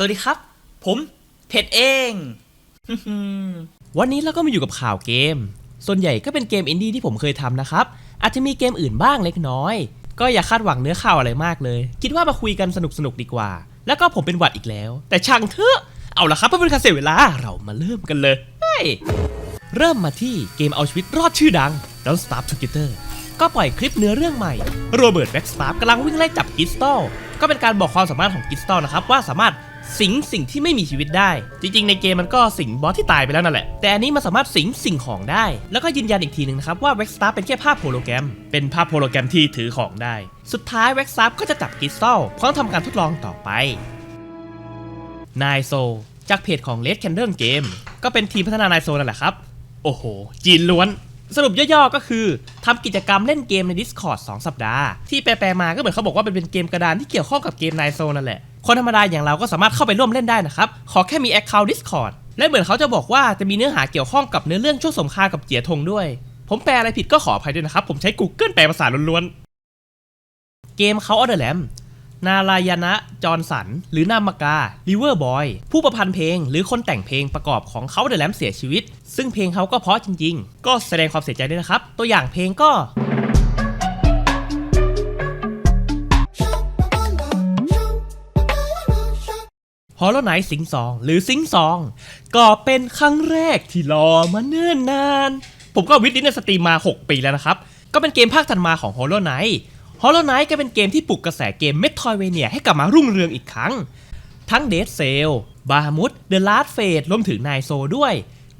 สวัสดีครับ ผมเพชรเอง วันนี้เราก็มาอยู่กับข่าวเกม ส่วนใหญ่ก็เป็นเกมอินดี้ที่ผมเคยทำนะครับ อาจจะมีเกมอื่นบ้างเล็กน้อย ก็อย่าคาดหวังเนื้อข่าวอะไรมากเลย คิดว่ามาคุยกันสนุกๆดีกว่า แล้วก็ผมเป็นหวัดอีกแล้ว แต่ช่างเถอะ เอาละครับเพื่อเป็นการเสียเวลา เรามาเริ่มกันเลยเฮ้ยเริ่มมาที่เกมเอาชีวิตรอดชื่อดัง Don't Starve Together ก็ปล่อยคลิปเนื้อเรื่องใหม่ โรเบิร์ตแบ็กสตาร์กำลังวิ่งไล่จับกิสตอลก็เป็นการบอกความสามารถของกิสตอลนะครับว่าสามารถ สิงสิ่งที่ไม่มีชีวิตได้ จริงๆ ในเกมมันก็สิงบอสที่ตายไปแล้วนั่นแหละ แต่อันนี้มันสามารถสิงสิ่งของได้ แล้วก็ยืนยันอีกทีหนึ่งนะครับว่าแว็กสตาร์เป็นแค่ภาพโฮโลแกรม เป็นภาพโฮโลแกรมที่ถือของได้ สุดท้ายแว็กสตาร์ก็จะจับกิสตอลพร้อมทำการทดลองต่อไปนายโซจากเพจของ Red Candle Game ก็เป็นทีมพัฒนานายโซนั่นแหละครับ โอ้โห จีนล้วน สรุปย่อๆก็คือทำกิจกรรมเล่นเกมใน Discord 2 สัปดาห์ ที่แปลๆมาก็เหมือนเขาบอกว่าเป็นเกมกระดานที่เกี่ยวข้องกับเกมนายโซนั่นแหละ คนธรรมดาอย่างเราก็สามารถเข้าไปร่วมเล่นได้นะครับ ขอแค่มี Account Discord และเหมือนเขาจะบอกว่าจะมีเนื้อหาเกี่ยวข้องกับเนื้อเรื่องช่วงสงครามกับเจียทงด้วย ผมแปลอะไรผิดก็ขออภัยด้วยนะครับ ผมใช้ Google แปลภาษาล้วนๆ เกมเขาออเดอร์แลมนารายณะจอร์นสัน หรือนามกาลิเวอร์บอย ผู้ประพันธ์เพลง หรือคนแต่งเพลงประกอบของเขาเดอะแลมเสียชีวิต ซึ่งเพลงเขาก็เพราะจริง ๆ ก็แสดงความเสียใจด้วยนะครับ ตัวอย่างเพลงก็ ฮอล l ไน g h t สิงซองหรือซิงซองก็เป็นครั้งแรกที่รอมาเนิ่นนาน ผมก็วิดดิสในสตรีมมา 6 ปีแล้วนะครับ ก็เป็นเกมภาคถัดมาของ Hollow Knight Hollow Knight ก็เป็นเกมที่ปลุกกระแสเกม Metroidvania ให้กลับมารุ่งเรืองอีกครั้ง ทั้ง Dead Cell Bahamut The Last Fate รวมถึง n i s o ด้วย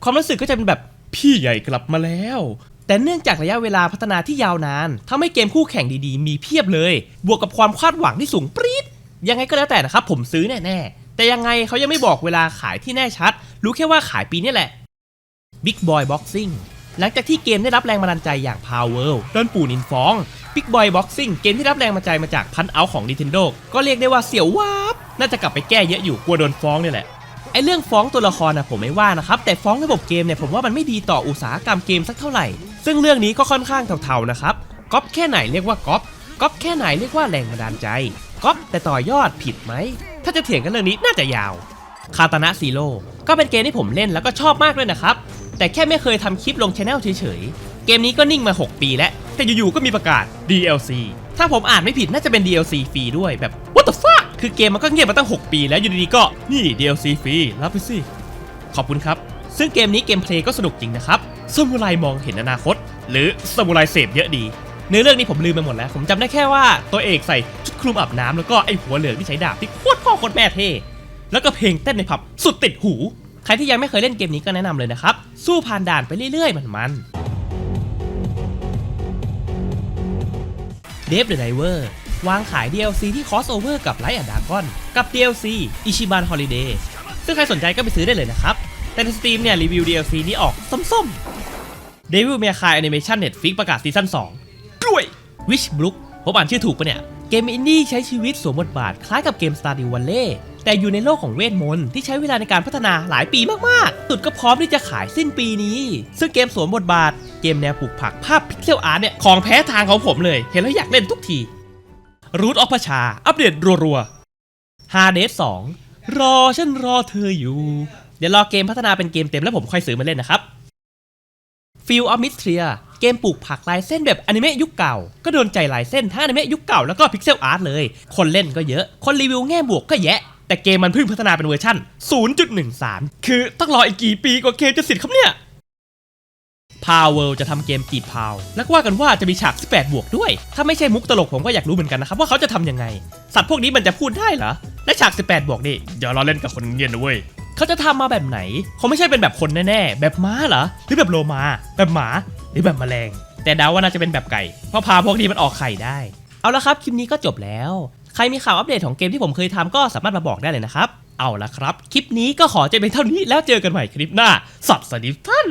ความรู้สึกก็จะเป็นแบบพี่ใหญ่กลับมาแล้วแต่เนื่องจากระยะเวลาพัฒนาที่ยาวนานทำให้เกมคู่แข่งดีๆ มีเพียบเลย บวกกับความคาดหวังที่สูงปรี๊ด ยังไงก็แล้วแต่นะครับ ผมซื้อแน่ๆ แต่ยังไงเขายังไม่บอกเวลาขายที่แน่ชัด รู้แค่ว่าขายปีนี้แหละ Big Boy Boxing หลังจากที่เกมได้รับแรงบันดาลใจอย่าง Power ด้นปู่นินฟอง Big Boy Boxing เกมที่รับแรงบันดาลใจมาจากพันเอาของ Nintendo ก็เรียกได้ว่าเสียววาบน่าจะกลับไปแก้เยอะอยู่กลัวโดนฟ้องเนี่ยแหละไอเรื่องฟ้องตัวละครนะผมไม่ว่านะครับแต่ฟ้องระบบเกมเนี่ยผมว่ามันไม่ดีต่ออุตสาหกรรมเกมสักเท่าไหร่ ซึ่งเรื่องนี้ก็ค่อนข้างเทาๆนะครับก๊อปแค่ไหนเรียกว่าก๊อปก๊อปแค่ไหนเรียกว่าแรงบันดาลใจก๊อปแต่ต่อยอดผิดไหม ถ้าจะเถียงกันเรื่องนี้น่าจะยาวคาตานะซีโร่ก็เป็นเกมที่ผมเล่นแล้วก็ชอบมากด้วยนะครับ แต่แค่ไม่เคยทำคลิปลงช anel เฉยๆ เกมนี้ก็นิ่งมา 6 ปีแล้ว แต่อยู่ๆ ก็มีประกาศ DLC ถ้าผมอ่านไม่ผิดน่าจะเป็น DLC ฟรีด้วยแบบ what the fuck คือเกมมันก็เงียบมาตั้ง 6 ปีแล้วอยู่ดีๆ ก็นี่ DLC ฟรีรับไปสิ ขอบคุณครับ ซึ่งเกมนี้เกมเพลย์ก็สนุกจริงนะครับซามูไรมองเห็นอนาคต หรือซามูไรเสพเยอะดี เนื้อเรื่องนี้ผมลืมไปหมดแล้ว ผมจำได้แค่ว่าตัวเอกใส่ชุดคลุมอาบน้ำแล้วก็ไอหัวเหลืองที่ใช้ดาบที่โคตรพ่อโคตรแม่เท่แล้วก็เพลงเต้นในผับสุดติดหู ใครที่ยังไม่เคยเล่นเกมนี้ก็แนะนำเลยนะครับ สู้ผ่านด่านไปเรื่อยๆมันๆ Dave the Diver วางขาย DLC ที่ crossover กับ Light and Dragon กับ DLC Ichiban Holiday ซึ่งใครสนใจก็ไปซื้อได้เลยนะครับ แต่ในสตรีมเนี่ยรีวิว DLC นี้ออกส้มๆ Devil May Cry Animation Netflix ประกาศซีซั่น2้วย Witch Brook ผมอ่านชื่อถูกปะเนี่ย เกมอินดี้ใช้ชีวิตสวมบทบาทคล้ายกับเกม Stardew Valley แต่อยู่ในโลกของเวทมนต์ที่ใช้เวลาในการพัฒนาหลายปีมากๆ สุดก็พร้อมที่จะขายสิ้นปีนี้ ซึ่งเกมสวมบทบาท เกมแนวปลูกผักภาพพิกเซลอาร์ตเนี่ยของแพ้ทางของผมเลย เห็นแล้วอยากเล่นทุกทีรูทออฟพชา อัปเดตรัวๆฮาเดส2รอฉันรอเธออยู่ เดี๋ยวรอเกมพัฒนาเป็นเกมเต็มแล้วผมค่อยซื้อมาเล่นนะครับฟิลออฟมิสเทีย เกมปลูกผักลายเส้นแบบอนิเมะยุคเก่า ก็โดนใจลายเส้นทั้งอนิเมะยุคเก่าแล้วก็พิกเซลอาร์ตเลย คนเล่นก็เยอะ คนรีวิวแง่บวกก็แยะ แต่เกมมันเพิ่งพัฒนาเป็นเวอร์ชั่น 0.13 คือต้องรออีกกี่ปีกว่าเกมจะเสร็จครับเนี่ยพาวเวลจะทำเกมกีดพาว แล้วก็ว่ากันว่าจะมีฉาก 18 บวกด้วย ถ้าไม่ใช่มุกตลกผมก็อยากรู้เหมือนกันนะครับ ว่าเขาจะทำยังไง สัตว์พวกนี้มันจะพูดได้เหรอ และฉาก 18 บวกนี่เดี๋ยวเราเล่นกับคนเงียนนะเว้ยเขาจะทำมาแบบไหนเขาไม่ใช่เป็นแบบคนแน่ๆ แบบม้าเหรอ หรือแบบโลมา แบบหมา หรือแบบแมลง แต่เดาว่าน่าจะเป็นแบบไก่เพราะพาพวกนี้มันออกไข่ได้ เอาละครับคลิปนี้ก็จบแล้ว ใครมีข่าวอัปเดตของเกมที่ผมเคยทำก็สามารถมาบอกได้เลยนะครับ เอาละครับ คลิปนี้ก็ขอจะเป็นเท่านี้แล้วเจอกันใหม่คลิปหน้าสับสดีท่าน